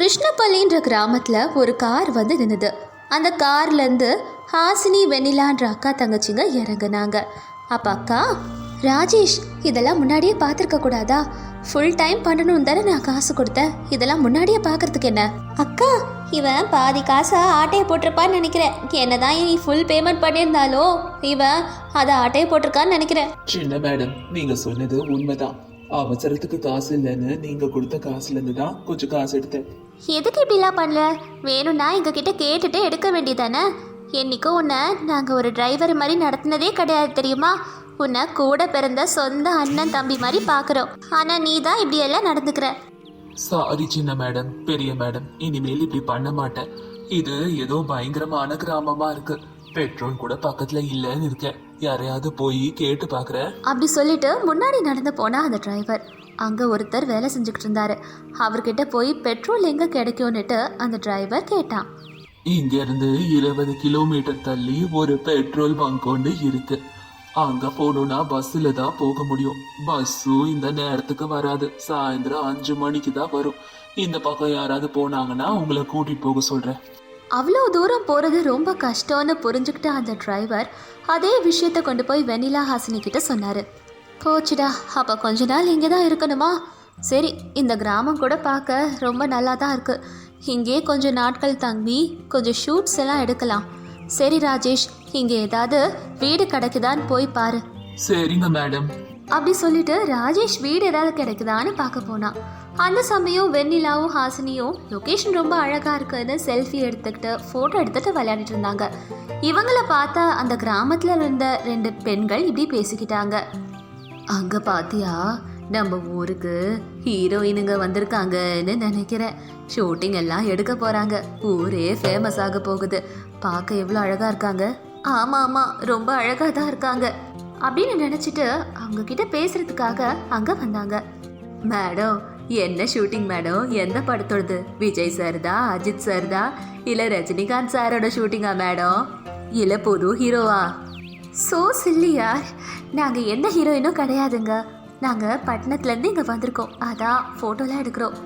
கிருஷ்ணப்பள்ளின்ற கிராமத்தில் ஒரு கார் வந்து நின்னுது. அந்த கார்லேருந்து ஹாசினி வெண்ணிலான்ற அக்கா தங்கச்சிங்க இறங்குனாங்க. அப்போ அக்கா ராஜேஷ் இதெல்லாம் முன்னாடியே பார்த்துருக்க கூடாதா? ஃபுல் டைம் பண்ணணும் தானே நான் காசு கொடுத்தேன். இதெல்லாம் முன்னாடியே பார்க்கறதுக்கு என்ன? அக்கா இவன் பாதி காசை ஆட்டையை போட்டிருப்பான்னு நினைக்கிறேன். என்னதான் நீ ஃபுல் பேமெண்ட் பண்ணியிருந்தாலோ இவன் அதை ஆட்டையை போட்டிருக்கான்னு நினைக்கிறேன். சின்ன மேடம் நீங்கள் சொன்னது உண்மைதான். அவசரத்துக்கு காசு இல்லைன்னு நீங்க கொடுத்த காசுல இருந்து தான் கொஞ்சம் காசு எடுத்தேன். எதுக்கு இப்படிலாம் பண்ணல? வேணும்னா எங்ககிட்ட கேட்டுட்டு எடுக்க வேண்டியதானே? என்னைக்கும் உன்னை நாங்கள் ஒரு டிரைவர் மாதிரி நடத்தினதே கிடையாது தெரியுமா? உன்னை கூட பிறந்த சொந்த அண்ணன் தம்பி மாதிரி பார்க்குறோம் ஆனால் நீ தான் இப்படியெல்லாம் நடந்துக்கிற. சாரி சின்ன மேடம் பெரிய மேடம் இனிமேல் இப்படி பண்ண மாட்டேன். இது ஏதோ பயங்கரமான கிராமமா இருக்கு. பெட்ரோல் கூட பக்கத்துல இல்லைன்னு இருக்கேன். யாரையாவது போய் கேட்டு பாக்குறேன். அப்படி சொல்லிட்டு முன்னாடி நடந்து போனா அந்த டிரைவர் அங்கே ஒருத்தர் வேலை செஞ்சுக்கிட்டு இருந்தாரு. அவர்கிட்ட போய் பெட்ரோல் எங்கே கிடைக்கும்னுட்டு அந்த டிரைவர் கேட்டான். இங்க இருந்து இருபது கிலோமீட்டர் தள்ளி ஒரு பெட்ரோல் பங்க் ஒன்று இருக்கு. அங்க போகணும்னா பஸ்ல தான் போக முடியும். பஸ்ஸும் இந்த நேரத்துக்கு வராது. சாயந்தரம் அஞ்சு மணிக்கு தான் வரும். இந்த பக்கம் யாராவது போனாங்கன்னா உங்களை கூட்டிட்டு போக சொல்றேன். அவ்வளோ தூரம் போகிறது ரொம்ப கஷ்டம்னு புரிஞ்சுக்கிட்ட அந்த டிரைவர் அதே விஷயத்தை கொண்டு போய் வெண்ணிலா ஹாசினி கிட்ட சொன்னார். போச்சுடா அப்போ கொஞ்ச நாள் இங்கே தான் இருக்கணுமா? சரி இந்த கிராமம் கூட பார்க்க ரொம்ப நல்லா தான் இருக்கு. இங்கே கொஞ்சம் நாட்கள் தங்கி கொஞ்சம் ஷூட்ஸ் எல்லாம் எடுக்கலாம். சரி ராஜேஷ் இங்கே ஏதாவது வீடு கிடைக்குதான்னு போய் பாரு. சரிங்க மேடம். அப்படி சொல்லிட்டு ராஜேஷ் வீடு ஏதாவது கிடைக்குதான்னு பார்க்க போனான் அந்த சமயம் வெண்ணிலாவும் ஹாசினியும் லொக்கேஷன் ரொம்ப அழகா இருக்குன்னு செல்ஃபி எடுத்துக்கிட்டு ஃபோட்டோ எடுத்துட்டு விளையாடிட்டு இருந்தாங்க. இவங்களை பார்த்தா அந்த கிராமத்துல இருந்த ரெண்டு பெண்கள் இப்படி பேசிக்கிட்டாங்க. அங்க பாத்தியா நம்ம ஊருக்கு ஹீரோயினுங்க வந்திருக்காங்கன்னு நினைக்கிறேன். ஷூட்டிங் எல்லாம் எடுக்க போறாங்க. ஊரே ஃபேமஸ் ஆக போகுது. பார்க்க எவ்வளோ அழகா இருக்காங்க. ஆமா ஆமா ரொம்ப அழகா தான் இருக்காங்க. அப்படின்னு நினைச்சிட்டு அவங்க கிட்ட பேசுறதுக்காக அங்க வந்தாங்க. மேடம் என்ன ஷூட்டிங் மேடம் எந்த படத்தோடது? விஜய் சார் தான் அஜித் சார் தான் இல்ல ரஜினிகாந்த் சாரோட ஷூட்டிங்கா மேடம் இல்ல புது ஹீரோவா சோ சில்லியா நாங்க எந்த ஹீரோயினும் கிடையாதுங்க. நாங்க பட்டணத்துல இருந்து இங்க வந்திருக்கோம். அதான் போட்டோலாம் எடுக்கிறோம்.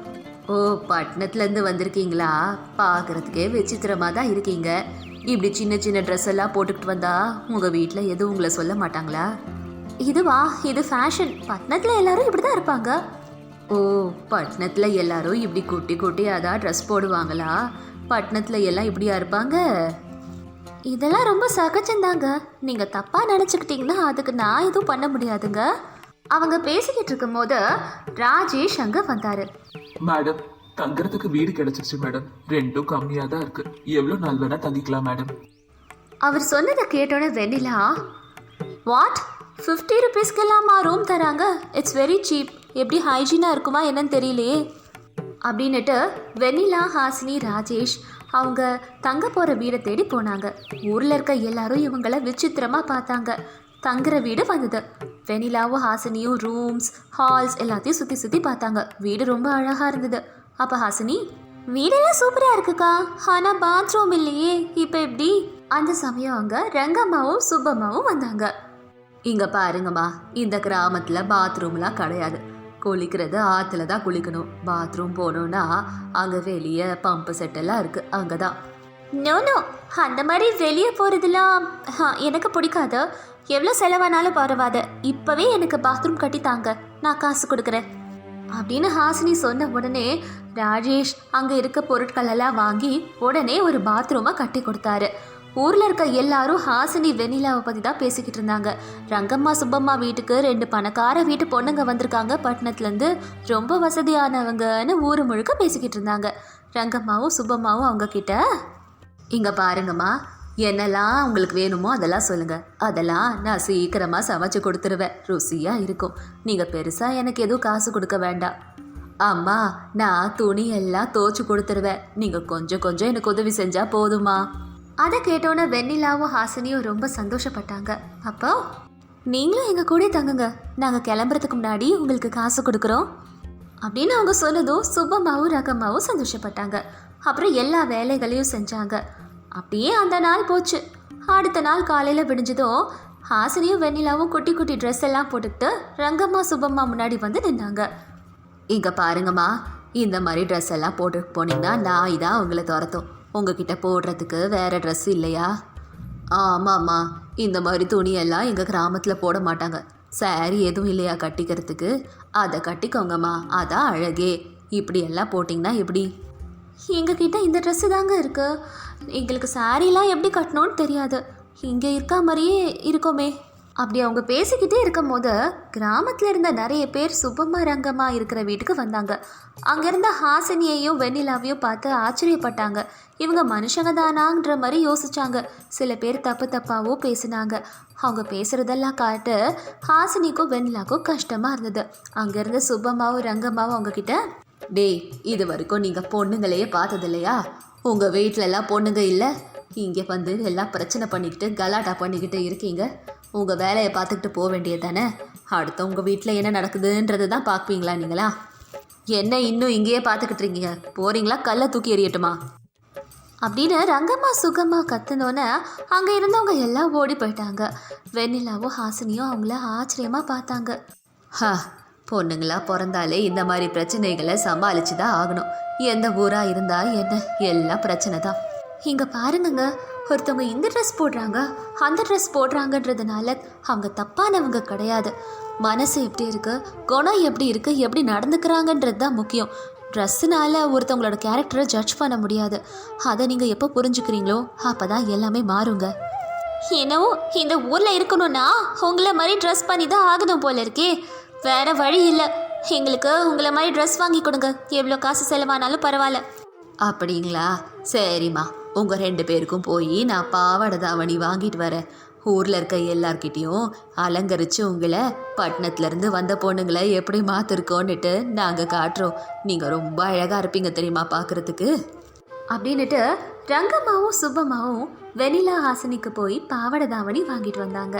ஓ பட்டணத்துல இருந்து வந்திருக்கீங்களா? பார்க்கறதுக்கே விசித்திரமா தான் இருக்கீங்க. இப்படி சின்ன சின்ன ட்ரெஸ் எல்லாம் போட்டுக்கிட்டு வந்தா உங்க வீட்டில் எதுவும் உங்களை சொல்ல மாட்டாங்களா? இதுவா? இது ஃபேஷன் பட்டணத்தில் எல்லாரும் இப்படி தான் இருப்பாங்க. ஓ பட்டணத்தில் எல்லாரும் இப்படி குட்டி குட்டியாக தான் ட்ரெஸ் போடுவாங்களா? பட்டணத்தில் எல்லாம் இப்படியா இருப்பாங்க? இதெல்லாம் ரொம்ப சகஜம்தாங்க. நீங்கள் தப்பாக நினச்சிக்கிட்டீங்கன்னா அதுக்கு நான் எதுவும் பண்ண முடியாதுங்க. அவங்க பேசிக்கிட்டு இருக்கும்போது ராஜேஷ் அங்கே வந்தார். மேடம் தங்குறதுக்கு வீடு கிடைச்சிருச்சு மேடம். ரெண்டும் கம்மியா தான் இருக்கு. எவ்வளவு நாள் வேணா தங்கிக்கலாம் மேடம். அவர் சொன்னதை கேட்டோன்னே வெண்ணிலா வாட் ஃபிஃப்டி ருபீஸ்க்கெல்லாமா ரூம் தராங்க? இட்ஸ் வெரி சீப் எப்படி ஹைஜீனாக இருக்குமா என்னன்னு தெரியலையே. அப்படின்னுட்டு வெண்ணிலா ஹாசினி ராஜேஷ் அவங்க தங்க போகிற வீடை தேடி போனாங்க. ஊரில் இருக்க எல்லாரும் இவங்கள விசித்திரமாக பார்த்தாங்க. தங்குற வீடு வந்தது. வெனிலாவும் ஹாசினியும் ரூம்ஸ் ஹால்ஸ் எல்லாத்தையும் சுற்றி சுற்றி பார்த்தாங்க. வீடு ரொம்ப அழகாக இருந்தது. அப்போ ஹாசினி வீடெல்லாம் சூப்பராக இருக்குக்கா. ஆனால் பாத்ரூம் இல்லையே. இப்போ எப்படி? அந்த சமயம் அங்கே ரங்கம்மாவும் சுப்பம்மாவும் வந்தாங்க. இங்கே பாருங்கம்மா. இந்த கிராமத்தில் பாத்ரூம்லாம் கிடையாது. குளிக்கிறது ஆற்றுல தான் குளிக்கணும். பாத்ரூம் போகணுன்னா அங்கே வெளியே பம்பு செட்டெல்லாம் இருக்குது அங்கே தான். நோ நோ அந்த மாதிரி வெளியே போகிறதுலாம் எனக்கு பிடிக்காது. எவ்வளோ செலவானாலும் பரவாது இப்போவே எனக்கு பாத்ரூம் கட்டி தாங்க. நான் காசு கொடுக்குறேன். அப்படின்னு ஹாசினி சொன்ன உடனே ராஜேஷ் அங்கே இருக்க பொருட்கள் எல்லாம் வாங்கி உடனே ஒரு பாத்ரூமை கட்டி கொடுத்தாரு. ஊரில் இருக்க எல்லாரும் ஹாசினி வெண்ணிலாவை பற்றி தான் பேசிக்கிட்டு இருந்தாங்க. ரங்கம்மா சுப்பம்மா வீட்டுக்கு ரெண்டு பணக்கார வீட்டு பொண்ணுங்க வந்திருக்காங்க. பட்டணத்துலேருந்து ரொம்ப வசதியானவங்கன்னு ஊர் முழுக்க பேசிக்கிட்டு இருந்தாங்க. ரங்கம்மாவும் சுப்பம்மாவும் அவங்க கிட்ட இங்கே பாருங்கம்மா என்னெல்லாம் உங்களுக்கு வேணுமோ அதெல்லாம் சொல்லுங்கள் அதெல்லாம் நான் சீக்கிரமாக சமைச்சு கொடுத்துருவேன். ருசியாக இருக்கும். நீங்கள் பெருசாக எனக்கு எதுவும் காசு கொடுக்க வேண்டாம். அம்மா நான் துணி எல்லாம் தோச்சு கொடுத்துருவேன். நீங்கள் கொஞ்சம் கொஞ்சம் எனக்கு உதவி செஞ்சால் போதுமா அதை கேட்டோன்னே வெண்ணிலாவும் ஹாசினியும் ரொம்ப சந்தோஷப்பட்டாங்க. அப்போ நீங்களும் எங்கள் கூட தங்குங்க. நாங்கள் கிளம்புறதுக்கு முன்னாடி உங்களுக்கு காசு கொடுக்குறோம். அப்படின்னு அவங்க சொன்னதும் சுப்பம்மாவும் ரகம்மாவும் சந்தோஷப்பட்டாங்க. அப்புறம் எல்லா வேலைகளையும் செஞ்சாங்க. அப்படியே அந்த நாள் போச்சு. அடுத்த நாள் காலையில் விடிஞ்சதும் ஹாசினியும் வெண்ணிலாவும் குட்டி குட்டி ட்ரெஸ் எல்லாம் போட்டுக்கிட்டு ரங்கம்மா சுப்பம்மா முன்னாடி வந்து நின்னாங்க. இங்கே பாருங்கம்மா இந்த மாதிரி ட்ரெஸ் எல்லாம் போட்டு போனீங்கன்னா நாய் தான் உங்களை துரத்தும். உங்ககிட்ட போடுறதுக்கு வேறு ட்ரெஸ் இல்லையா? ஆமாம்மா இந்த மாதிரி துணியெல்லாம் எங்கள் கிராமத்தில் போட மாட்டாங்க. சாரி எதுவும் இல்லையா கட்டிக்கிறதுக்கு? அதை கட்டிக்கோங்கம்மா அதான் அழகே. இப்படியெல்லாம் போட்டிங்கன்னா எப்படி? எங்ககிட்ட இந்த ட்ரெஸ்ஸு தாங்க இருக்குது எங்களுக்கு சாரீலாம் எப்படி கட்டணும்னு தெரியாது. இங்கே இருக்கா மாதிரியே இருக்கோமே. அப்படி அவங்க பேசிக்கிட்டே இருக்கும் போது கிராமத்தில் இருந்த நிறைய பேர் சுபமா ரங்கமாக இருக்கிற வீட்டுக்கு வந்தாங்க. அங்கேருந்த ஹாசினியையும் வெண்ணிலாவையும் பார்த்து ஆச்சரியப்பட்டாங்க. இவங்க மனுஷங்க தானான்ற மாதிரி யோசிச்சாங்க. சில பேர் தப்பு தப்பாவோ பேசினாங்க. அவங்க பேசுறதெல்லாம் காட்டு ஹாசினிக்கும் வெண்ணிலாக்கும் கஷ்டமாக இருந்தது. அங்கேருந்து சுபமாவும் ரங்கம்மாவும் அவங்கக்கிட்ட டேய் இது வரைக்கும் நீங்கள் பொண்ணுங்களையே பார்த்தது இல்லையா உங்கள் வீட்டிலலாம் பொண்ணுங்க இல்லை? இங்கே வந்து எல்லாம் பிரச்சனை பண்ணிக்கிட்டு கலாட்டா பண்ணிக்கிட்டு இருக்கீங்க. உங்கள் வேலையை பார்த்துக்கிட்டு போக வேண்டியது தானே அடுத்த உங்கள் வீட்டில் என்ன நடக்குதுன்றது தான் பார்ப்பீங்களா நீங்களா? என்ன இன்னும் இங்கேயே பார்த்துக்கிட்டு இருக்கீங்க? போகிறீங்களா கல்லை தூக்கி எறியட்டுமா? அப்படின்னு ரங்கம்மா சுகம்மா கத்துனோன்னே அங்கே இருந்தவங்க எல்லாம் ஓடி போயிட்டாங்க. வெண்ணிலாவோ ஹாசினியோ அவங்கள ஆச்சரியமாக பார்த்தாங்க. ஹா பொண்ணுங்களா பிறந்தாலே இந்த மாதிரி பிரச்சனைகளை சமாளிச்சு தான் ஆகணும். எந்த ஊராக இருந்தால் என்ன? எல்லாம் பிரச்சனை தான் இங்கே பாருங்கங்க ஒருத்தவங்க இந்த ட்ரெஸ் போடுறாங்க? அந்த ட்ரெஸ் போடுறாங்கன்றதுனால அவங்க தப்பானவங்க கிடையாது. மனசு எப்படி இருக்கு? குணம் எப்படி இருக்குது எப்படி நடந்துக்கிறாங்கன்றது தான் முக்கியம். ட்ரெஸ்ஸுனால ஒருத்தவங்களோட கேரக்டரை ஜட்ஜ் பண்ண முடியாது. அதை நீங்கள் எப்போ புரிஞ்சுக்கிறீங்களோ அப்போ தான் எல்லாமே மாறுங்க. என்னவோ இந்த ஊரில் இருக்கணும்னா உங்களை மாதிரி ட்ரெஸ் பண்ணி தான் ஆகணும் போல இருக்கே. வேற வழி இல்லை. எங்களுக்கு உங்களை மாதிரி ட்ரெஸ் வாங்கி கொடுங்க. எவ்வளோ காசு செலவானாலும் பரவாயில்ல. அப்படிங்களா? சரிம்மா. உங்கள் ரெண்டு பேருக்கும் போய் நான் பாவாடை தாவணி வாங்கிட்டு வரேன். ஊரில் இருக்க எல்லார்கிட்டேயும் அலங்கரித்து உங்களை பட்டணத்துலேருந்து வந்த பொண்ணுங்களை எப்படி மாற்றிருக்கோன்னுட்டு நாங்கள் காட்டுறோம். நீங்கள் ரொம்ப அழகாக இருப்பீங்க தெரியுமா பார்க்குறதுக்கு அப்படின்னுட்டு ரங்கம்மாவும் சுப்பம்மாவும் வெனிலா ஹாசினிக்கு போய் பாவாடை தாவணி வாங்கிட்டு வந்தாங்க.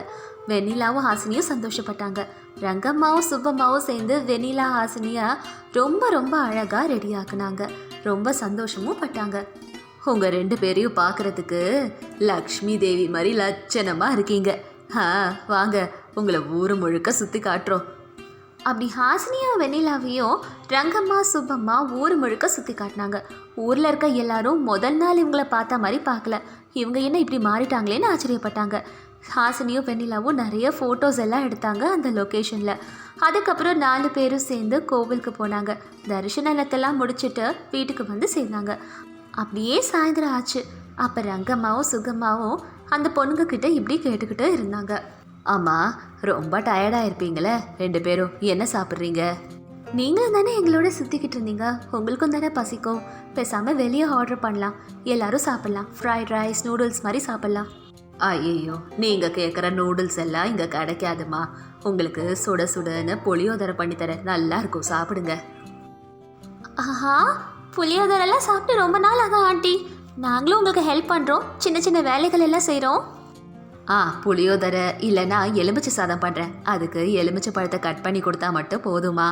வெண்ணிலாவும் ஹாசினியும் சந்தோஷப்பட்டாங்க. ரங்கம்மாவும் சுப்பம்மாவும் சேர்ந்து வெண்ணிலா ஹாசினியை ரொம்ப ரொம்ப அழகாக ரெடி ஆக்குனாங்க. ரொம்ப சந்தோஷமும் பட்டாங்க. உங்க ரெண்டு பேரையும் பார்க்குறதுக்கு லக்ஷ்மி தேவி மாதிரி லட்சணமாக இருக்கீங்க. ஆ வாங்க உங்களை ஊர் முழுக்க சுற்றி காட்டுறோம். அப்படி ஹாசினியா வெண்ணிலாவையும் ரங்கம்மா சுப்பம்மா ஊர் முழுக்க சுற்றி காட்டினாங்க. ஊரில் இருக்க எல்லாரும் முதல் நாள் இவங்களை பார்த்த மாதிரி பார்க்கல. இவங்க என்ன இப்படி மாறிட்டாங்களேன்னு ஆச்சரியப்பட்டாங்க. ஹாசினியும் வெண்ணிலாவும் நிறைய ஃபோட்டோஸ் எல்லாம் எடுத்தாங்க அந்த லொக்கேஷனில் அதுக்கப்புறம் நாலு பேரும் சேர்ந்து கோவிலுக்கு போனாங்க. தரிசனத்தெல்லாம் முடிச்சுட்டு வீட்டுக்கு வந்து சேர்ந்தாங்க. அப்படியே சாயந்தரம் ஆச்சு. அப்போ ரங்கம்மாவும் சுகம்மாவும் அந்த பொண்ணுங்க கிட்ட இப்படி கேட்டுக்கிட்டு இருந்தாங்க. ஆமாம் ரொம்ப டயர்டாக இருப்பீங்களே ரெண்டு பேரும் என்ன சாப்பிட்றீங்க? நீங்களும் தானே எங்களோட சுற்றிக்கிட்டு இருந்தீங்க. உங்களுக்கும் தானே பசிக்கும். பேசாமல் வெளியே ஆர்டர் பண்ணலாம். எல்லாரும் சாப்பிட்லாம். ஃப்ரைட் ரைஸ் நூடுல்ஸ் மாதிரி சாப்பிட்லாம். ஐயோ நீங்கள் கேட்குற நூடுல்ஸ் எல்லாம் இங்கே கிடைக்காதுமா. உங்களுக்கு சுட சுடன்னு புளியோதரை பண்ணித்தர நல்லா இருக்கும். சாப்பிடுங்க. ஆஹா புளியோதரெல்லாம் சாப்பிட்டு ரொம்ப நாள் ஆகும் ஆண்டி. நாங்களும் உங்களுக்கு ஹெல்ப் பண்ணுறோம் சின்ன சின்ன வேலைகள் எல்லாம் செய்கிறோம் ஆ புளியோதரை இல்லைன்னா எலுமிச்சை சாதம் பண்ணுறேன் அதுக்கு எலுமிச்சை பழத்தை கட் பண்ணி கொடுத்தா மட்டும் போதுமா?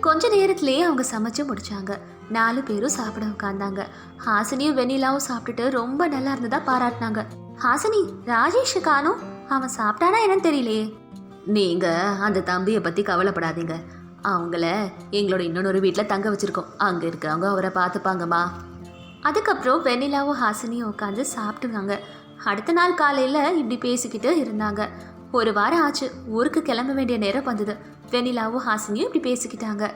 கொஞ்ச நேரத்திலேயே அவங்க சமைச்சு முடிச்சாங்க. நாலு பேரும் சாப்பிட உட்காந்தாங்க ஹாசினியும் வெண்ணிலாவும் சாப்பிட்டுட்டு ரொம்ப நல்லா இருந்ததா பாராட்டினாங்க. ஹாசினி ராஜேஷ் காணும். அவன் சாப்பிட்டானா என்னன்னு தெரியலையே. நீங்க அந்த தம்பியை பத்தி கவலைப்படாதீங்க. அவங்கள எங்களோட இன்னொரு வீட்டில் தங்க வச்சுருக்கோம். அங்கே இருக்கிறவங்க அவரை பார்த்துப்பாங்கம்மா. அதுக்கப்புறம் வெண்ணிலாவும் ஹாசினியும் உட்காந்து சாப்பிட்டுருந்தாங்க அடுத்த நாள் காலையில் இப்படி பேசிக்கிட்டு இருந்தாங்க. ஒரு வாரம் ஆச்சு ஊருக்கு கிளம்ப வேண்டிய நேரம் வந்தது. வெண்ணிலாவும் ஹாசினியும் இப்படி பேசிக்கிட்டாங்க.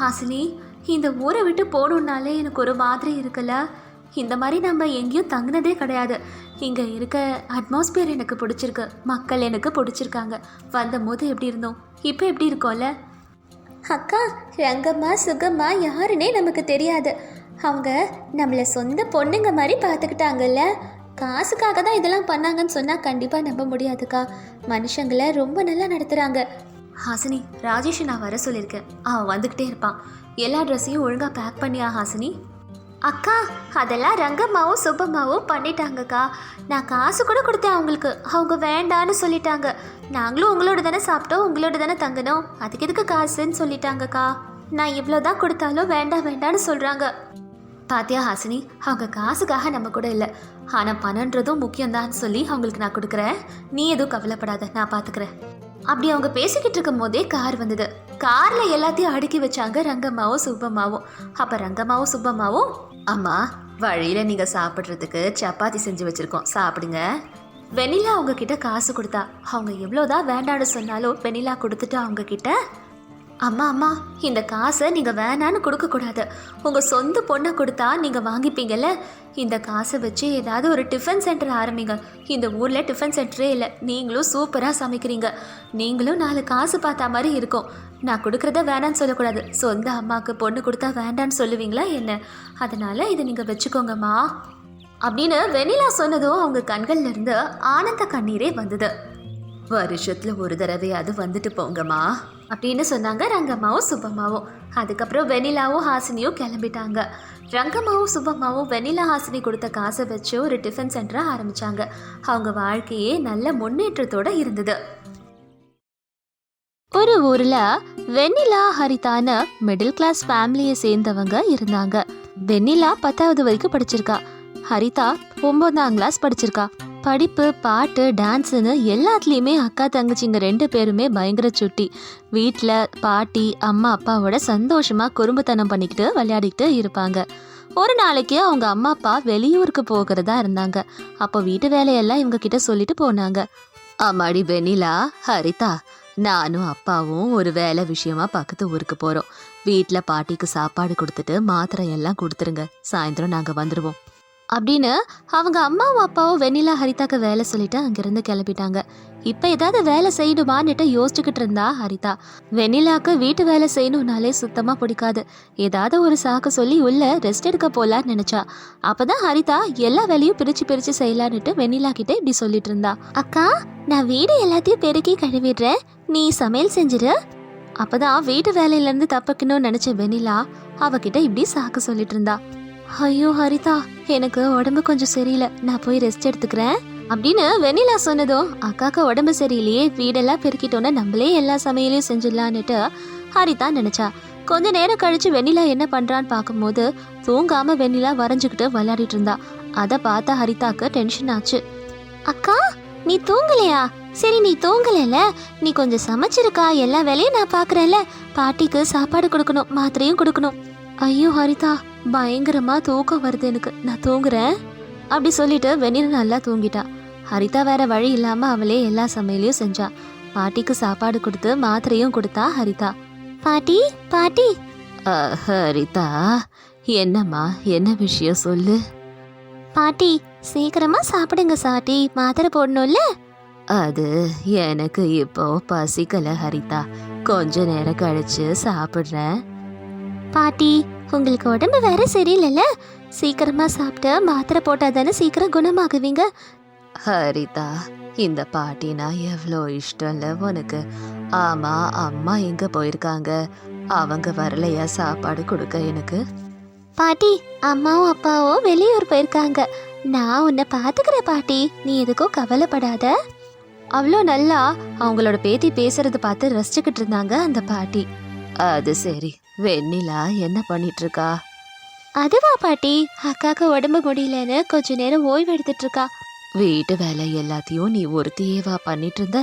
ஹாசினி இந்த ஊரை விட்டு போகணுன்னாலே எனக்கு ஒரு மாதிரி இருக்குல்ல. இந்த மாதிரி நம்ம எங்கேயும் தங்கினதே கிடையாது. இங்கே இருக்க அட்மாஸ்பியர் எனக்கு பிடிச்சிருக்கு. மக்கள் எனக்கு பிடிச்சிருக்காங்க. வந்த போது எப்படி இருந்தோம்? இப்போ எப்படி இருக்கோம்ல? அக்கா ரங்கம்மா சுகம்மா யாருன்னே நமக்கு தெரியாது. அவங்க நம்மளை சொந்த பொண்ணுங்க மாதிரி பார்த்துக்கிட்டாங்கல்ல. காசுக்காக தான் இதெல்லாம் பண்ணாங்கன்னு சொன்னால் கண்டிப்பாக நம்ப முடியாதுக்கா. மனுஷங்களை ரொம்ப நல்லா நடத்துகிறாங்க ஹாசினி ராஜேஷ் நான் வர சொல்லியிருக்கேன். அவன் வந்துக்கிட்டே இருப்பான். எல்லா ட்ரெஸ்ஸையும் ஒழுங்காக பேக் பண்ணியா ஹாசினி? அக்கா அதெல்லாம் ரங்கம்மாவும் சுப்பம்மாவும் பண்ணிட்டாங்கக்கா. நான் காசு கூட கொடுத்தேன் அவங்களுக்கு. அவங்க வேண்டான்னு சொல்லிட்டாங்க. நாங்களும் உங்களோட தானே சாப்பிட்டோம் உங்களோட தானே தங்கினோம். அதுக்கு எதுக்கு காசுன்னு சொல்லிட்டாங்கக்கா. நான் இவ்வளோ தான் கொடுத்தாலும் வேண்டாம் வேண்டான்னு சொல்கிறாங்க பாத்தியா ஹாசினி அவங்க காசுக்காக நம்ம கூட இல்லை. ஆனால் பணன்றதும் முக்கியம்தான் சொல்லி அவங்களுக்கு நான் கொடுக்குறேன். நீ எதுவும் கவலைப்படாத நான் பார்த்துக்கிறேன் அப்படி அவங்க பேசிக்கிட்டு இருக்கும் போதே கார் வந்தது. கார்ல எல்லாத்தையும் அடுக்கி வச்சாங்க ரங்கம்மாவும் சுப்பம்மாவும். அப்ப ரங்கம்மாவும் சுப்பம்மாவும் அம்மா வழியில நீங்க சாப்பிட்றதுக்கு சப்பாத்தி செஞ்சு வச்சிருக்கோம். சாப்பிடுங்க. வெண்ணிலா அவங்க கிட்ட காசு கொடுத்தா. அவங்க எவ்வளோதான் வேண்டான்னு சொன்னாலும் வெனிலா கொடுத்துட்டு அவங்க கிட்ட அம்மா அம்மா இந்த காசை நீங்கள் வேணான்னு கொடுக்கக்கூடாது உங்கள் சொந்த பொண்ணை கொடுத்தா நீங்கள் வாங்கிப்பீங்கல்ல? இந்த காசை வச்சு ஏதாவது ஒரு டிஃபன் சென்டர் ஆரம்பிங்க. இந்த ஊரில் டிஃபன் சென்டரே இல்லை. நீங்களும் சூப்பராக சமைக்கிறீங்க. நீங்களும் நாலு காசு பார்த்தா மாதிரி இருக்கும். நான் கொடுக்குறத வேணான்னு சொல்லக்கூடாது. சொந்த அம்மாவுக்கு பொண்ணு கொடுத்தா வேண்டான்னு சொல்லுவீங்களா என்ன? அதனால் இதை நீங்கள் வச்சுக்கோங்கம்மா. அப்படின்னு வெண்ணிலா சொன்னதும் அவங்க கண்கள்லேருந்து ஆனந்த கண்ணீரே வந்தது. வருஷத்தில் ஒரு தடவையாவது வந்துட்டு போங்கம்மா. அப்படின்னு சொன்னாங்க ரங்கம்மாவும் சுப்பம்மாவும். அதுக்கப்புறம் வெண்ணிலாவும் ஹாசினியும் கிளம்பிட்டாங்க. ரங்கம்மாவும் சுப்பம்மாவும் வெண்ணிலா ஹாசினி கொடுத்த காசை வச்சு ஒரு டிஃபன் சென்டரை ஆரம்பித்தாங்க அவங்க வாழ்க்கையே நல்ல முன்னேற்றத்தோட இருந்தது. ஒரு ஊர்ல வெண்ணிலா ஹரிதான மிடில் கிளாஸ் ஃபேமிலியை சேர்ந்தவங்க இருந்தாங்க. வெண்ணிலா பத்தாவது வரைக்கும் படிச்சிருக்கா. ஹரிதா ஒன்பதாம் கிளாஸ் படிச்சிருக்கா. படிப்பு பாட்டு டான்ஸுன்னு எல்லாத்துலேயுமே அக்கா தங்கச்சிங்க ரெண்டு பேருமே பயங்கர சுட்டி. வீட்டில் பாட்டி அம்மா அப்பாவோட சந்தோஷமாக குறும்புத்தனம் பண்ணிக்கிட்டு விளையாடிக்கிட்டு இருப்பாங்க. ஒரு நாளைக்கு அவங்க அம்மா அப்பா வெளியூருக்கு போகிறதா இருந்தாங்க. அப்போ வீட்டு வேலையெல்லாம் இவங்க கிட்ட சொல்லிட்டு போனாங்க. அம்மாடி வெண்ணிலா ஹரிதா நானும் அப்பாவும் ஒரு வேலை விஷயமா பக்கத்து ஊருக்கு போகிறோம் வீட்டில் பாட்டிக்கு சாப்பாடு கொடுத்துட்டு மாத்திரை எல்லாம் கொடுத்துருங்க. சாயந்தரம் நாங்கள் வந்துடுவோம் அப்படின்னு அவங்க அம்மாவும் அப்பாவும் வெண்ணிலா ஹரிதாக்கு வேலை சொல்லிட்டு அங்கிருந்து கிளம்பிட்டாங்க. இப்போ ஏதாவது வேலை செய்யணுமான்னுட்டு யோசிச்சுக்கிட்டு இருந்தா ஹரிதா. வெண்ணிலாக்கு வீட்டு வேலை செய்யணும்னாலே சுத்தமாக பிடிக்காது. ஏதாவது ஒரு சாக்கு சொல்லி உள்ள ரெஸ்ட் எடுக்க போலான்னு நினைச்சா. அப்பதான் ஹரிதா எல்லா வேலையும் பிரிச்சு பிரிச்சு செய்யலான்னுட்டு வெண்ணிலா கிட்டே இப்படி சொல்லிட்டு இருந்தா. அக்கா நான் வீடு எல்லாத்தையும் பெருக்கி கழுவிடுறேன். நீ சமையல் செஞ்சிரு. அப்பதான் வீட்டு வேலையிலேருந்து தப்பிக்கணும்னு நினைச்ச வெண்ணிலா அவகிட்ட இப்படி சாக்கு சொல்லிட்டு இருந்தா. ஐயோ ஹரிதா எனக்கு உடம்பு கொஞ்சம் சரியில்லை. நான் போய் ரெஸ்ட் எடுத்துக்கிறேன். அப்படின்னு வெண்ணிலா சொன்னதும் அக்காக்கு உடம்பு சரியில்லையே வீடெல்லாம் பெருக்கிட்டோன்னே நம்மளே எல்லா சமையலையும் செஞ்சிடலான்னுட்டு ஹரிதா நினைச்சா. கொஞ்ச நேரம் கழிச்சு வெண்ணிலா என்ன பண்றான்னு பார்க்கும்போது தூங்காம வெண்ணிலா வரைஞ்சுக்கிட்டு விளையாடிட்டு இருந்தா. அதை பார்த்த ஹரிதாக்கு டென்ஷன் ஆச்சு. அக்கா நீ தூங்கலையா? சரி நீ தூங்கலைல? நீ கொஞ்சம் சமைச்சிருக்கா? எல்லா வேலையும் நான் பார்க்குறேன்ல. பாட்டிக்கு சாப்பாடு கொடுக்கணும் மாத்திரையும் கொடுக்கணும். ஐயோ ஹரிதா பயங்கரமா தூக்கம் வருது எனக்கு. நான் தூங்குறேன். அப்படி சொல்லிட்டு வெண்ணிலா நல்லா தூங்கிட்டா. ஹரிதா வேற வழி இல்லாம அவளே எல்லா சமையலையும் செஞ்சா. பாட்டிக்கு சாப்பாடு கொடுத்து மாத்திரையும் கொடுத்தா ஹரிதா. பாட்டி பாட்டி. ஹரிதா என்னம்மா என்ன விஷயம் சொல்லு? பாட்டி சீக்கிரமா சாப்பிடுங்க சாட்டி. மாத்திரை போடணும்ல? அது எனக்கு இப்போ பசிக்கல ஹரிதா. கொஞ்ச நேரம் கழிச்சு சாப்பிடுறேன். பாட்டி உங்களுக்கு உடம்பு வேற சரியில்லைல்ல சீக்கிரமா சாப்பிட்டு மாத்திரை போட்டா தானே சீக்கிரம் குணமாகுவீங்க? ஹரிதா இந்த பாட்டினா எவ்வளோ இஷ்டம்ல உனக்கு. ஆமா அம்மா எங்க போயிருக்காங்க? அவங்க வரலையா சாப்பாடு கொடுக்க எனக்கு? பாட்டி அம்மாவும் அப்பாவும் வெளியூர் போயிருக்காங்க. நான் உன்னை பாத்துக்கிறேன் பாட்டி. நீ எதுக்கும் கவலைப்படாத. அவ்வளோ நல்லா அவங்களோட பேத்தி பேசுறத பார்த்து ரசிச்சுக்கிட்டு இருந்தாங்க அந்த பாட்டி. அது சரி. வெண்ணிலா என்ன பண்ணிட்டு இருக்கா அதுவா பாட்டி. அக்காக்கு உடம்பு முடியலன்னு கொஞ்ச நேரம் ஓய்வு எடுத்துட்டு இருக்கா வீட்டு வேலை எல்லாத்தையும் நீ ஒருத்தியேவா பண்ணிட்டு இருந்த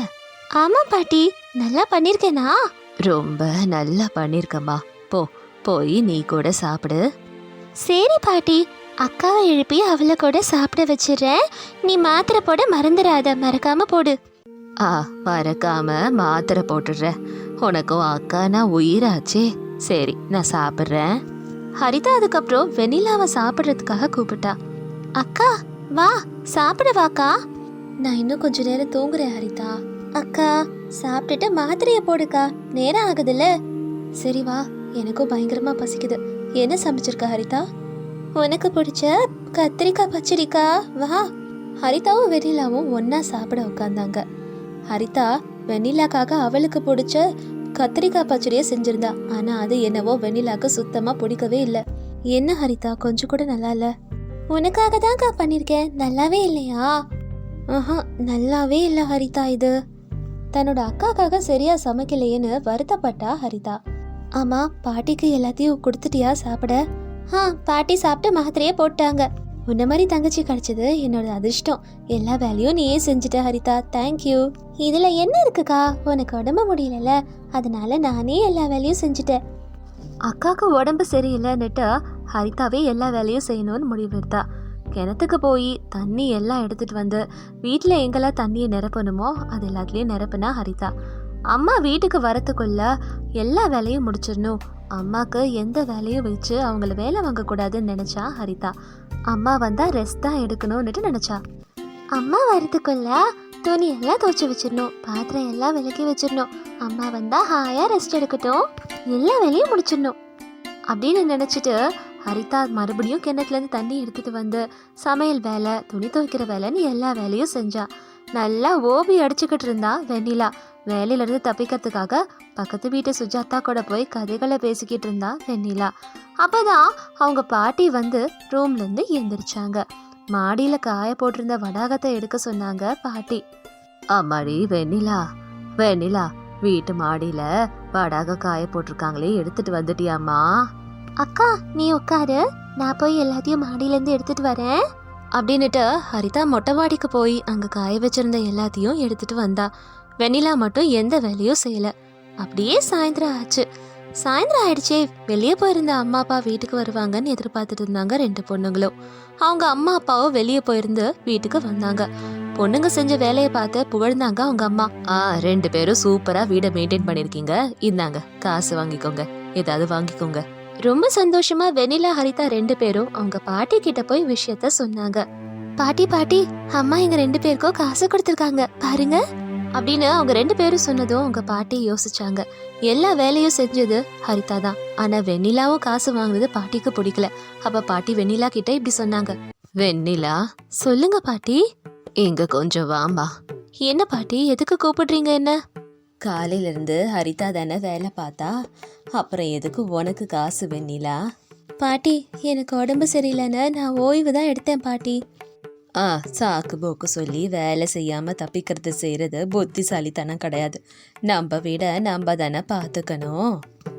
ஆமா பாட்டி. நல்லா பண்ணிருக்கேனா? ரொம்ப நல்லா பண்ணிருக்கம்மா. போ போய் நீ கூட சாப்பிடு. சரி பாட்டி. அக்காவை எழுப்பி அவளை கூட சாப்பிட வச்சிடுறேன். நீ மாத்திரை போட மறந்துடாத. மறக்காம போடு. ஆ மறக்காம மாத்திரை போட்டுடுற உனக்கும் அக்கானா உயிராச்சே. சரி நான் சாப்பிட்றேன். ஹரிதா அதுக்கப்புறம் வெண்ணிலாவை சாப்பிட்றதுக்காக கூப்பிட்டா. அக்கா வா சாப்பிட வாக்கா. நான் இன்னும் கொஞ்ச நேரம் தூங்குறேன் ஹரிதா. அக்கா சாப்பிட்டுட்டு மாத்திரையை போடுக்கா. நேரம் ஆகுதுல்ல. சரி வா. எனக்கும் பயங்கரமா பசிக்குது. என்ன சமைச்சிருக்க ஹரிதா? உனக்கு பிடிச்ச கத்திரிக்காய் பச்சடிக்கா வா. ஹரிதாவும் வெண்ணிலாவும் ஒன்றா சாப்பிட உட்காந்தாங்க. ஹரிதா வெண்ணிலாக்காக அவளுக்கு பிடிச்ச கத்திரிக்காய் பச்சடியை செஞ்சிருந்தா. ஆனா அது என்னவோ வெண்ணிலாக்கு சுத்தமா பிடிக்கவே இல்லை. என்ன ஹரிதா கொஞ்சம் கூட நல்லா இல்ல? உனக்காக தான்க்கா பண்ணிருக்கேன். நல்லாவே இல்லையா? ஆஹா நல்லாவே இல்லை ஹரிதா இது. தன்னோட அக்காக்காக சரியா சமைக்கலையேன்னு வருத்தப்பட்டா ஹரிதா. ஆமா பாட்டிக்கு எல்லாத்தையும் கொடுத்துட்டியா சாப்பிட? ஆ பாட்டி சாப்பிட்டு மாத்திரையே போட்டாங்க. உன்ன மாதிரி தங்கச்சி கிடைச்சது என்னோட அதிர்ஷ்டம். எல்லா வேலையும் நீயே செஞ்சுட்ட ஹரிதா. தேங்க்யூ இதுல என்ன இருக்குக்கா? உனக்கு உடம்பு முடியலல்ல. அதனால நானே எல்லா வேலையும் செஞ்சுட்டேன். அக்காவுக்கு உடம்பு சரியில்லைன்னுட்டு ஹரிதாவே எல்லா வேலையும் செய்யணும்னு முடிவெடுத்தா கிணத்துக்கு போய் தண்ணி எல்லாம் எடுத்துட்டு வந்து வீட்டில் எங்கெல்லாம் தண்ணியை நிரப்பணுமோ அது எல்லாத்துலேயும் நிரப்புனா ஹரிதா. அம்மா வீட்டுக்கு வரத்துக்குள்ள எல்லா வேலையும் முடிச்சிடணும். அம்மாவுக்கு எந்த வேலையும் வச்சு அவங்கள வேலை வாங்கக்கூடாதுன்னு நினச்சா ஹரிதா. அம்மா வந்தா ரெஸ்ட் தான் எடுக்கணும்னுட்டு நினச்சா. அம்மா வரத்துக்குள்ள துணி எல்லாம் துவைச்சி வச்சிடணும். பாத்திரம் எல்லாம் விலக்கி வச்சிடணும். அம்மா வந்தா ஹாயா ரெஸ்ட் எடுக்கட்டும். எல்லா வேலையும் முடிச்சிடணும். அப்படின்னு நினச்சிட்டு ஹரிதா மறுபடியும் கிணத்துலேருந்து தண்ணி எடுத்துட்டு வந்து சமையல் வேலை துணி துவைக்கிற வேலைன்னு எல்லா வேலையும் செஞ்சா. நல்லா ஓபி அடிச்சுக்கிட்டு இருந்தா வெண்ணிலா. வேலையிலேருந்து தப்பிக்கிறதுக்காக பக்கத்து வீட்டு சுஜாதா கூட போய் கதைகளை பேசிக்கிட்டு இருந்தா வெண்ணிலா. அப்பதான் அவங்க பாட்டி வந்து ரூம்லேருந்து எந்திரிச்சாங்க. மாடியில் காய போட்டிருந்த வடாகத்தை எடுக்க சொன்னாங்க பாட்டி. அம்மாடி வெண்ணிலா வெண்ணிலா வீட்டு மாடியில வடாக காய போட்டிருக்காங்களே எடுத்துட்டு வந்துட்டியாம்மா. அக்கா நீ உட்காரு. நான் போய் எல்லாத்தையும் மாடியிலேருந்து எடுத்துட்டு வரேன். அப்படின்னுட்டு ஹரிதா மொட்டை மாடிக்கு போய் அங்க காய வச்சிருந்த எல்லாத்தையும் எடுத்துட்டு வந்தா. வெண்ணிலா மட்டும் எந்த வேலையும் செய்யல. அப்படியே சாயந்தரம் ஆச்சு. சாயந்தரம் ஆயிடுச்சே வெளியே போயிருந்த அம்மா அப்பா வீட்டுக்கு வருவாங்கன்னு எதிர்பார்த்துட்டு இருந்தாங்க ரெண்டு பொண்ணுங்களும். அவங்க அம்மா அப்பாவும் வெளியே போயிருந்து வீட்டுக்கு வந்தாங்க. பொண்ணுங்க செஞ்ச வேலையை பார்த்து புகழ்ந்தாங்க அவங்க அம்மா. ஆ ரெண்டு பேரும் சூப்பரா வீடை மெயின்டைன் பண்ணிருக்கீங்க இந்தாங்க காசு வாங்கிக்கோங்க. ஏதாவது வாங்கிக்கோங்க. ரொம்ப சந்தோஷமா வெனிலா ஹரிதா ரெண்டு பேரும் அவங்க பாட்டி கிட்ட போய் விஷயத்த சொன்னாங்க. பாட்டி பாட்டி அம்மா எங்க ரெண்டு பேருக்கும் காசு கொடுத்துருக்காங்க. பாருங்க. அப்படின்னு அவங்க ரெண்டு பேரும் சொன்னதும் அவங்க பாட்டி யோசிச்சாங்க. எல்லா வேலையும் செஞ்சது ஹரிதா தான். ஆனா வெண்ணிலாவும் காசு வாங்குனது பாட்டிக்கு பிடிக்கல. அப்ப பாட்டி வெண்ணிலா கிட்ட இப்படி சொன்னாங்க. வெண்ணிலா? சொல்லுங்க பாட்டி. இங்க கொஞ்சம் வாம்பா என்ன பாட்டி எதுக்கு கூப்பிடுறீங்க என்ன? காலையில இருந்து ஹரிதா தானே வேலை பார்த்தா. அப்புறம் எதுக்கு உனக்கு காசு வெண்ணிலா? பாட்டி எனக்கு உடம்பு சரியில்லைன்னு நான் ஓய்வு தான் எடுத்தேன் பாட்டி. ஆ சாக்கு போக்கு சொல்லி வேலை செய்யாமல் தப்பிக்கிறது செய்கிறது புத்திசாலித்தனம் கிடையாது. நம்ம விட நம்ம தானே பார்த்துக்கணும்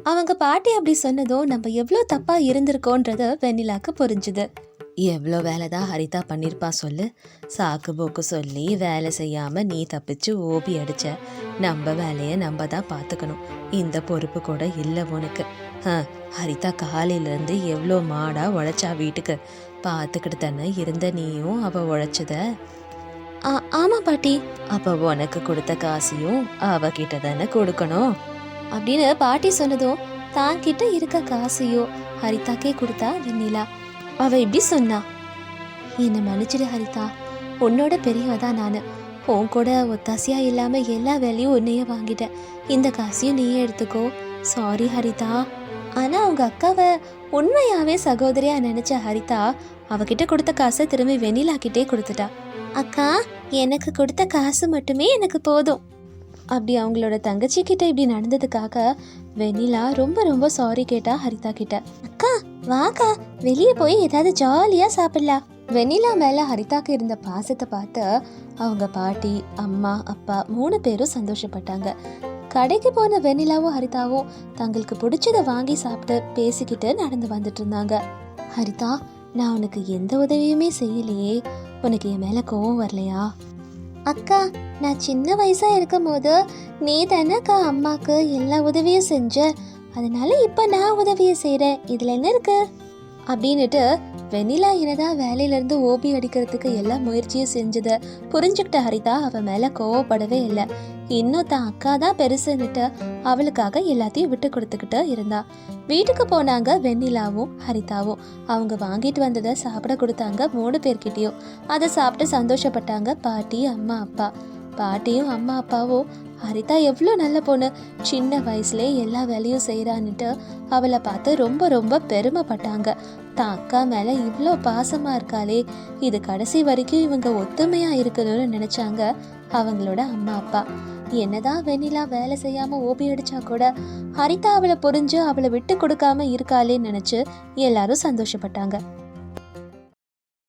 அவங்க பாட்டி அப்படி சொன்னதும் நம்ம எவ்வளோ தப்பாக இருந்திருக்கோன்றது வெண்ணிலாக்கு புரிஞ்சுது. எவ்வளோ வேலை தான் ஹரிதா பண்ணியிருப்பா சொல்லு. சாக்கு போக்கு சொல்லி வேலை செய்யாமல் நீ தப்பிச்சு ஓபி அடிச்ச. நம்ம வேலையை நம்ம தான் பார்த்துக்கணும் இந்த பொறுப்பு கூட இல்லை உனக்கு. ஆ, ஹரிதா காலையிலேருந்து எவ்வளோ மாடாக உழைச்சா வீட்டுக்கு. பார்த்துக்கிட்டு தானே இருந்த நீயும் அவள் உழைச்சத ஆமா பாட்டி. அப்போ உனக்கு கொடுத்த காசையும் அவகிட்ட தானே கொடுக்கணும்? அப்படின்னு பாட்டி சொன்னதும் தான் கிட்ட இருக்க காசையும் ஹரிதாக்கே கொடுத்தா வெண்ணிலா அவ இப்படி சொன்னா. என்னை மன்னிச்சிடு ஹரிதா. உன்னோட பெரியவ தான் நான். உன் கூட ஒத்தாசையா இல்லாம எல்லா வேலையும் உன்னையே வாங்கிட்டேன். இந்த காசையும் நீயே எடுத்துக்கோ. சாரி ஹரிதா. ஆனா அவங்க அக்காவை உண்மையாவே சகோதரியா நினைச்ச ஹரிதா அவகிட்ட கொடுத்த காசை திரும்பி வெண்ணிலா கிட்டே கொடுத்துட்டா. அக்கா எனக்கு கொடுத்த காசு மட்டுமே எனக்கு போதும். அப்படி அவங்களோட தங்கச்சி கிட்ட இப்படி நடந்ததுக்காக வெண்ணிலா ரொம்ப ரொம்ப சாரி கேட்டா ஹரிதா கிட்ட. அக்கா வாக்கா வெளியே போய் ஏதாவது ஜாலியா சாப்பிடலாம். வெண்ணிலா மேல ஹரிதாக்கு இருந்த பாசத்தை பார்த்து அவங்க பாட்டி அம்மா அப்பா மூணு பேரும் சந்தோஷப்பட்டாங்க. கடைக்கு போன வெண்ணிலாவும் ஹரிதாவும் தங்களுக்கு பிடிச்சத வாங்கி சாப்பிட்டு பேசிக்கிட்டு நடந்து வந்துட்டு இருந்தாங்க. ஹரிதா நான் உனக்கு எந்த உதவியுமே செய்யலையே. உனக்கு என் மேலே கோவம் வரலையா? அக்கா நான் சின்ன வயசா இருக்கும் போது நீ அக்கா அம்மாக்கு எல்லா உதவியும் செஞ்ச. அதனால இப்போ நான் உதவியை செய்கிறேன் இதில் என்ன இருக்கு? அப்படின்னுட்டு வெண்ணிலா என்னதான் வேலையிலேருந்து ஓபி அடிக்கிறதுக்கு எல்லா முயற்சியும் செஞ்சது. புரிஞ்சுக்கிட்ட ஹரிதா அவன் மேலே கோவப்படவே இல்லை. இன்னும் தான் அக்கா தான் பெருசுன்னுட்டு அவளுக்காக எல்லாத்தையும் விட்டு கொடுத்துக்கிட்டு இருந்தா. வீட்டுக்கு போனாங்க வெண்ணிலாவும் ஹரிதாவும். அவங்க வாங்கிட்டு வந்ததை சாப்பிட கொடுத்தாங்க மூணு பேர்கிட்டயும். அதை சாப்பிட்டு சந்தோஷப்பட்டாங்க பாட்டி அம்மா அப்பா. பாட்டியும் அம்மா அப்பாவும் ஹரிதா எவ்வளோ நல்ல பொண்ணு. சின்ன வயசுலே எல்லா வேலையும் செய்கிறான்னுட்டு அவளை பார்த்து ரொம்ப ரொம்ப பெருமைப்பட்டாங்க. தான் அக்கா மேலே இவ்வளோ பாசமாக இருக்காளே. இது கடைசி வரைக்கும் இவங்க ஒத்துமையாக இருக்கணும்னு நினச்சாங்க அவங்களோட அம்மா அப்பா. என்னதான் வெண்ணிலா வேலை செய்யாம ஓபி அடிச்சா கூட ஹரிதா அவளை புரிஞ்சு அவளை விட்டு கொடுக்காம இருக்காளேன்னு நினைச்சு எல்லாரும் சந்தோஷப்பட்டாங்க.